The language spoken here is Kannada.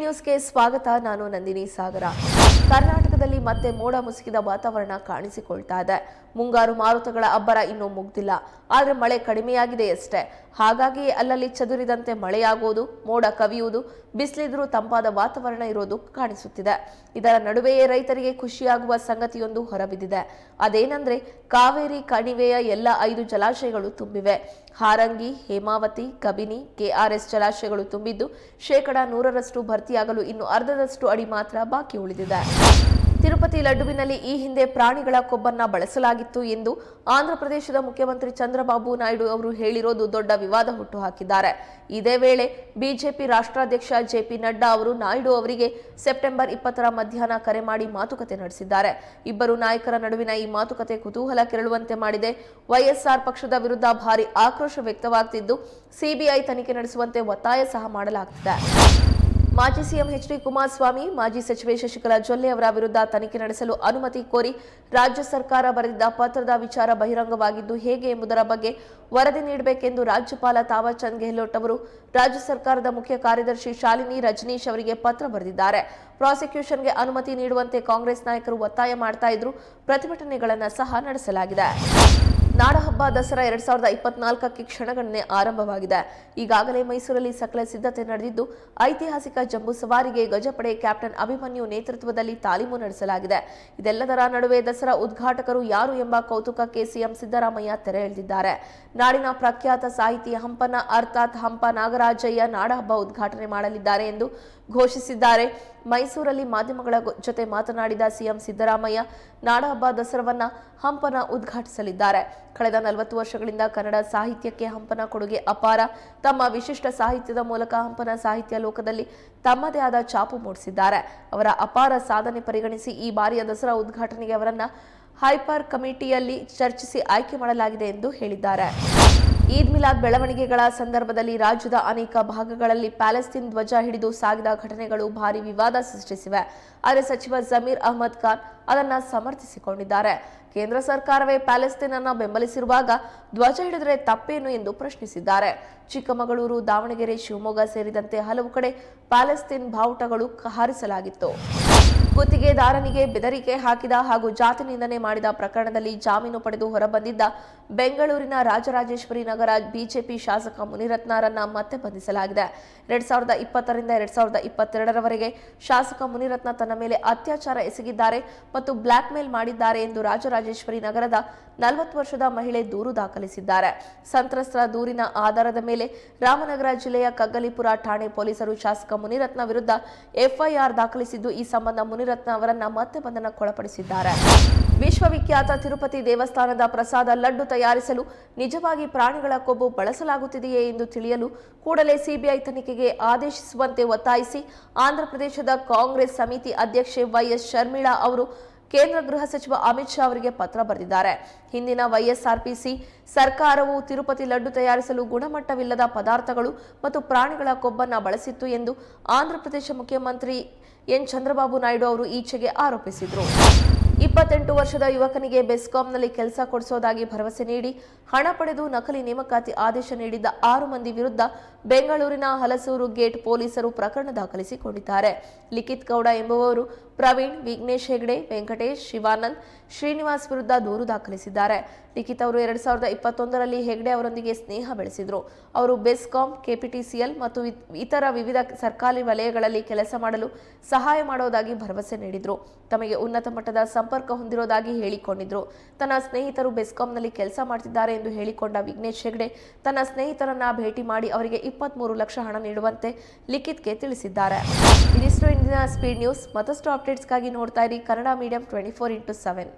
ನ್ಯೂಸ್ಗೆ ಸ್ವಾಗತ ನಾನು ನಂದಿನಿ ಸಾಗರ. ಕರ್ನಾಟಕ ಕರ್ನಾಟಕದಲ್ಲಿ ಮತ್ತೆ ಮೋಡ ಮುಸುಕಿದ ವಾತಾವರಣ ಕಾಣಿಸಿಕೊಳ್ತಾ ಇದೆ. ಮುಂಗಾರು ಮಾರುತಗಳ ಅಬ್ಬರ ಇನ್ನೂ ಮುಗ್ದಿಲ್ಲ. ಆದರೆ ಮಳೆ ಕಡಿಮೆಯಾಗಿದೆ ಅಷ್ಟೇ ಹಾಗಾಗಿ ಅಲ್ಲಲ್ಲಿ ಚದುರಿದಂತೆ ಮಳೆಯಾಗುವುದು, ಮೋಡ ಕವಿಯುವುದು, ಬಿಸಿಲಿದ್ರೂ ತಂಪಾದ ವಾತಾವರಣ ಇರೋದು ಕಾಣಿಸುತ್ತಿದೆ. ಇದರ ನಡುವೆಯೇ ರೈತರಿಗೆ ಖುಷಿಯಾಗುವ ಸಂಗತಿಯೊಂದು ಹೊರಬಿದ್ದಿದೆ. ಅದೇನೆಂದ್ರೆ ಕಾವೇರಿ, ಕಣಿವೆಯ ಎಲ್ಲ ಐದು ಜಲಾಶಯಗಳು ತುಂಬಿವೆ. ಹಾರಂಗಿ, ಹೇಮಾವತಿ, ಕಬಿನಿ, ಕೆಆರ್ಎಸ್ ಜಲಾಶಯಗಳು ತುಂಬಿದ್ದು ಶೇಕಡಾ ನೂರರಷ್ಟು ಭರ್ತಿಯಾಗಲು ಇನ್ನು ಅರ್ಧದಷ್ಟು ಅಡಿ ಮಾತ್ರ ಬಾಕಿ ಉಳಿದಿದೆ. ತಿರುಪತಿ ಲಡ್ಡುವಿನಲ್ಲಿ ಈ ಹಿಂದೆ ಪ್ರಾಣಿಗಳ ಕೊಬ್ಬನ್ನ ಬಳಸಲಾಗಿತ್ತು ಎಂದು ಆಂಧ್ರಪ್ರದೇಶದ ಮುಖ್ಯಮಂತ್ರಿ ಚಂದ್ರಬಾಬು ನಾಯ್ಡು ಅವರು ಹೇಳಿರೋದು ದೊಡ್ಡ ವಿವಾದ ಹುಟ್ಟುಹಾಕಿದ್ದಾರೆ. ಇದೇ ವೇಳೆ ಬಿಜೆಪಿ ರಾಷ್ಟ್ರಾಧ್ಯಕ್ಷ ಜೆಪಿ ನಡ್ಡಾ ಅವರು ನಾಯ್ಡು ಅವರಿಗೆ ಸೆಪ್ಟೆಂಬರ್ ಇಪ್ಪತ್ತರ ಮಧ್ಯಾಹ್ನ ಕರೆ ಮಾಡಿ ಮಾತುಕತೆ ನಡೆಸಿದ್ದಾರೆ. ಇಬ್ಬರು ನಾಯಕರ ನಡುವಿನ ಈ ಮಾತುಕತೆ ಕುತೂಹಲ ಕೆರಳುವಂತೆ ಮಾಡಿದೆ. ವೈಎಸ್ಆರ್ ಪಕ್ಷದ ವಿರುದ್ಧ ಭಾರಿ ಆಕ್ರೋಶ ವ್ಯಕ್ತವಾಗ್ತಿದ್ದು ಸಿಬಿಐ ತನಿಖೆ ನಡೆಸುವಂತೆ ಒತ್ತಾಯ ಸಹ ಮಾಡಲಾಗ್ತಿದೆ. ಮಾಜಿ ಸಿಎಂ ಎಚ್ ಡಿ ಕುಮಾರಸ್ವಾಮಿ, ಮಾಜಿ ಸಚಿವೆ ಶಶಿಕಲಾ ಜೊಲ್ಲೆ ಅವರ ವಿರುದ್ಧ ತನಿಖೆ ನಡೆಸಲು ಅನುಮತಿ ಕೋರಿ ರಾಜ್ಯ ಸರ್ಕಾರ ಬರೆದಿದ್ದ ಪತ್ರದ ವಿಚಾರ ಬಹಿರಂಗವಾಗಿದ್ದು ಹೇಗೆ ಎಂಬುದರ ಬಗ್ಗೆ ವರದಿ ನೀಡಬೇಕೆಂದು ರಾಜ್ಯಪಾಲ ತಾವರ್ಚಂದ್ ಗೆಹ್ಲೋಟ್ ಅವರು ರಾಜ್ಯ ಸರ್ಕಾರದ ಮುಖ್ಯ ಕಾರ್ಯದರ್ಶಿ ಶಾಲಿನಿ ರಜನೀಶ್ ಅವರಿಗೆ ಪತ್ರ ಬರೆದಿದ್ದಾರೆ. ಪ್ರಾಸಿಕ್ಯೂಷನ್ಗೆ ಅನುಮತಿ ನೀಡುವಂತೆ ಕಾಂಗ್ರೆಸ್ ನಾಯಕರು ಒತ್ತಾಯ ಮಾಡ್ತಾ ಇದ್ರು ಪ್ರತಿಭಟನೆಗಳನ್ನು ಸಹ ನಡೆಸಲಾಗಿದೆ. ನಾಡಹಬ್ಬ ದಸರಾ ಎರಡ್ ಸಾವಿರದ ಇಪ್ಪತ್ನಾಲ್ಕಕ್ಕೆ ಕ್ಷಣಗಣನೆ ಆರಂಭವಾಗಿದೆ. ಈಗಾಗಲೇ ಮೈಸೂರಲ್ಲಿ ಸಕಲ ಸಿದ್ಧತೆ ನಡೆದಿದ್ದು, ಐತಿಹಾಸಿಕ ಜಂಬೂ ಸವಾರಿಗೆ ಗಜಪಡೆ ಕ್ಯಾಪ್ಟನ್ ಅಭಿಮನ್ಯು ನೇತೃತ್ವದಲ್ಲಿ ತಾಲೀಮು ನಡೆಸಲಾಗಿದೆ. ಇದೆಲ್ಲದರ ನಡುವೆ ದಸರಾ ಉದ್ಘಾಟಕರು ಯಾರು ಎಂಬ ಕೌತುಕಕ್ಕೆ ಸಿಎಂ ಸಿದ್ದರಾಮಯ್ಯ ತೆರೆ ಎಳೆದಿದ್ದಾರೆ. ನಾಡಿನ ಪ್ರಖ್ಯಾತ ಸಾಹಿತಿ ಹಂಪನ ಅರ್ಥಾತ್ ಹಂಪ ನಾಗರಾಜಯ್ಯ ನಾಡಹಬ್ಬ ಉದ್ಘಾಟನೆ ಮಾಡಲಿದ್ದಾರೆ ಎಂದು ಘೋಷಿಸಿದ್ದಾರೆ. ಮೈಸೂರಲ್ಲಿ ಮಾಧ್ಯಮಗಳ ಜೊತೆ ಮಾತನಾಡಿದ ಸಿಎಂ ಸಿದ್ದರಾಮಯ್ಯ, ನಾಡಹಬ್ಬ ದಸರವನ್ನ ಹಂಪನ ಉದ್ಘಾಟಿಸಲಿದ್ದಾರೆ. ಕಳೆದ ನಲವತ್ತು ವರ್ಷಗಳಿಂದ ಕನ್ನಡ ಸಾಹಿತ್ಯಕ್ಕೆ ಹಂಪನ ಕೊಡುಗೆ ಅಪಾರ. ತಮ್ಮ ವಿಶಿಷ್ಟ ಸಾಹಿತ್ಯದ ಮೂಲಕ ಹಂಪನ ಸಾಹಿತ್ಯ ಲೋಕದಲ್ಲಿ ತಮ್ಮದೇ ಆದ ಛಾಪು ಮೂಡಿಸಿದ್ದಾರೆ. ಅವರ ಅಪಾರ ಸಾಧನೆ ಪರಿಗಣಿಸಿ ಈ ಬಾರಿಯ ದಸರಾ ಉದ್ಘಾಟನೆಗೆ ಅವರನ್ನ ಹೈಪರ್ ಕಮಿಟಿಯಲ್ಲಿ ಚರ್ಚಿಸಿ ಆಯ್ಕೆ ಮಾಡಲಾಗಿದೆ ಎಂದು ಹೇಳಿದ್ದಾರೆ. ಈದ್ ಮಿಲಾದ್ ಬೆಳವಣಿಗೆಗಳ ಸಂದರ್ಭದಲ್ಲಿ ರಾಜ್ಯದ ಅನೇಕ ಭಾಗಗಳಲ್ಲಿ ಪ್ಯಾಲೆಸ್ತೀನ್ ಧ್ವಜ ಹಿಡಿದು ಸಾಗಿದ ಘಟನೆಗಳು ಭಾರಿ ವಿವಾದ ಸೃಷ್ಟಿಸಿವೆ. ಆದರೆ ಸಚಿವ ಜಮೀರ್ ಅಹಮದ್ ಖಾನ್ ಅದನ್ನು ಸಮರ್ಥಿಸಿಕೊಂಡಿದ್ದಾರೆ. ಕೇಂದ್ರ ಸರ್ಕಾರವೇ ಪ್ಯಾಲೆಸ್ತೀನ್ ಅನ್ನು ಬೆಂಬಲಿಸಿರುವಾಗ ಧ್ವಜ ಹಿಡಿದರೆ ತಪ್ಪೇನು ಎಂದು ಪ್ರಶ್ನಿಸಿದ್ದಾರೆ. ಚಿಕ್ಕಮಗಳೂರು, ದಾವಣಗೆರೆ, ಶಿವಮೊಗ್ಗ ಸೇರಿದಂತೆ ಹಲವು ಕಡೆ ಪ್ಯಾಲೆಸ್ತೀನ್ ಬಾವುಟಗಳು ಹಾರಿಸಲಾಗಿತ್ತು ಗುತ್ತಿಗೆದಾರನಿಗೆ ಬೆದರಿಕೆ ಹಾಕಿದ ಹಾಗೂ ಜಾತಿ ನಿಂದನೆ ಮಾಡಿದ ಪ್ರಕರಣದಲ್ಲಿ ಜಾಮೀನು ಪಡೆದು ಹೊರಬಂದಿದ್ದ ಬೆಂಗಳೂರಿನ ರಾಜರಾಜೇಶ್ವರಿ ನಗರ ಬಿಜೆಪಿ ಶಾಸಕ ಮುನಿರತ್ನರನ್ನ ಮತ್ತೆ ಬಂಧಿಸಲಾಗಿದೆ. ಎರಡ್ ಸಾವಿರದ ಇಪ್ಪತ್ತರಿಂದ ಎರಡ್ ಸಾವಿರದ ಇಪ್ಪತ್ತೆರಡರವರೆಗೆ ಶಾಸಕ ಮುನಿರತ್ನ ತನ್ನ ಮೇಲೆ ಅತ್ಯಾಚಾರ ಎಸಗಿದ್ದಾರೆ ಮತ್ತು ಬ್ಲಾಕ್ ಮೇಲ್ ಮಾಡಿದ್ದಾರೆ ಎಂದು ರಾಜರಾಜೇಶ್ವರಿ ನಗರದ ನಲವತ್ತು ವರ್ಷದ ಮಹಿಳೆ ದೂರು ದಾಖಲಿಸಿದ್ದಾರೆ. ಸಂತ್ರಸ್ತರ ದೂರಿನ ಆಧಾರದ ಮೇಲೆ ರಾಮನಗರ ಜಿಲ್ಲೆಯ ಕಗ್ಗಲಿಪುರ ಠಾಣೆ ಪೊಲೀಸರು ಶಾಸಕ ಮುನಿರತ್ನ ವಿರುದ್ಧ ಎಫ್ಐಆರ್ ದಾಖಲಿಸಿದ್ದು ಈ ಸಂಬಂಧ ಮುನಿರತ್ನ ಅವರನ್ನ ಮತ್ತೆ ಬಂಧನಕ್ಕೊಳಪಡಿಸಿದ್ದಾರೆ. ವಿಶ್ವವಿಖ್ಯಾತ ತಿರುಪತಿ ದೇವಸ್ಥಾನದ ಪ್ರಸಾದ ಲಡ್ಡು ತಯಾರಿಸಲು ನಿಜವಾಗಿ ಪ್ರಾಣಿಗಳ ಕೊಬ್ಬು ಬಳಸಲಾಗುತ್ತಿದೆಯೇ ಎಂದು ತಿಳಿಯಲು ಕೂಡಲೇ ಸಿಬಿಐ ತನಿಖೆಗೆ ಆದೇಶಿಸುವಂತೆ ಒತ್ತಾಯಿಸಿ ಆಂಧ್ರಪ್ರದೇಶದ ಕಾಂಗ್ರೆಸ್ ಸಮಿತಿ ಅಧ್ಯಕ್ಷೆ ವೈಎಸ್ ಶರ್ಮಿಳಾ ಅವರು ಕೇಂದ್ರ ಗೃಹ ಸಚಿವ ಅಮಿತ್ ಶಾ ಅವರಿಗೆ ಪತ್ರ ಬರೆದಿದ್ದಾರೆ. ಹಿಂದಿನ ವೈಎಸ್ಆರ್ಪಿಸಿ ಸರ್ಕಾರವು ತಿರುಪತಿ ಲಡ್ಡು ತಯಾರಿಸಲು ಗುಣಮಟ್ಟವಿಲ್ಲದ ಪದಾರ್ಥಗಳು ಮತ್ತು ಪ್ರಾಣಿಗಳ ಕೊಬ್ಬನ್ನ ಬಳಸಿತ್ತು ಎಂದು ಆಂಧ್ರಪ್ರದೇಶ ಮುಖ್ಯಮಂತ್ರಿ ಎನ್. ಚಂದ್ರಬಾಬು ನಾಯ್ಡು ಅವರು ಈಚೆಗೆ ಆರೋಪಿಸಿದರು. ಇಪ್ಪತ್ತೆಂಟು ವರ್ಷದ ಯುವಕನಿಗೆ ಬೆಸ್ಕಾಂನಲ್ಲಿ ಕೆಲಸ ಕೊಡಿಸೋದಾಗಿ ಭರವಸೆ ನೀಡಿ ಹಣ ಪಡೆದು ನಕಲಿ ನೇಮಕಾತಿ ಆದೇಶ ನೀಡಿದ್ದ ಆರು ಮಂದಿ ವಿರುದ್ಧ ಬೆಂಗಳೂರಿನ ಹಲಸೂರು ಗೇಟ್ ಪೊಲೀಸರು ಪ್ರಕರಣ ದಾಖಲಿಸಿಕೊಂಡಿದ್ದಾರೆ. ಲಿಖಿತ್ ಗೌಡ ಎಂಬುವವರು ಪ್ರವೀಣ್, ವಿಘ್ನೇಶ್ ಹೆಗ್ಡೆ, ವೆಂಕಟೇಶ್, ಶಿವಾನಂದ್, ಶ್ರೀನಿವಾಸ್ ವಿರುದ್ಧ ದೂರು ದಾಖಲಿಸಿದ್ದಾರೆ. ಲಿಖಿತ್ ಅವರು ಎರಡ್ ಸಾವಿರದ ಇಪ್ಪತ್ತೊಂದರಲ್ಲಿ ಹೆಗ್ಡೆ ಅವರೊಂದಿಗೆ ಸ್ನೇಹ ಬೆಳೆಸಿದ್ರು. ಅವರು ಬೆಸ್ಕಾಂ, ಕೆಪಿಟಿಸಿಎಲ್ ಮತ್ತು ಇತರ ವಿವಿಧ ಸರ್ಕಾರಿ ವಲಯಗಳಲ್ಲಿ ಕೆಲಸ ಮಾಡಲು ಸಹಾಯ ಮಾಡೋದಾಗಿ ಭರವಸೆ ನೀಡಿದ್ರು. ತಮಗೆ ಉನ್ನತ ಮಟ್ಟದ ಸಂಪರ್ಕ ಹೊಂದಿರೋದಾಗಿ ಹೇಳಿಕೊಂಡಿದ್ರು. ತನ್ನ ಸ್ನೇಹಿತರು ಬೆಸ್ಕಾಂನಲ್ಲಿ ಕೆಲಸ ಮಾಡ್ತಿದ್ದಾರೆ ಎಂದು ಹೇಳಿಕೊಂಡ ವಿಘ್ನೇಶ್ ಹೆಗ್ಡೆ ತನ್ನ ಸ್ನೇಹಿತರನ್ನ ಭೇಟಿ ಮಾಡಿ ಅವರಿಗೆ ಇಪ್ಪತ್ಮೂರು ಲಕ್ಷ ಹಣ ನೀಡುವಂತೆ ಲಿಖಿತ್ಗೆ ತಿಳಿಸಿದ್ದಾರೆ. ಇದಿಷ್ಟು ಇಂದಿನ ಸ್ಪೀಡ್ ನ್ಯೂಸ್ ಮತ್ತಷ್ಟು ಅಪ್ಡೇಟ್ಸ್ಗಾಗಿ ನೋಡ್ತಾ ಇರಿ Kannada medium twenty four into seven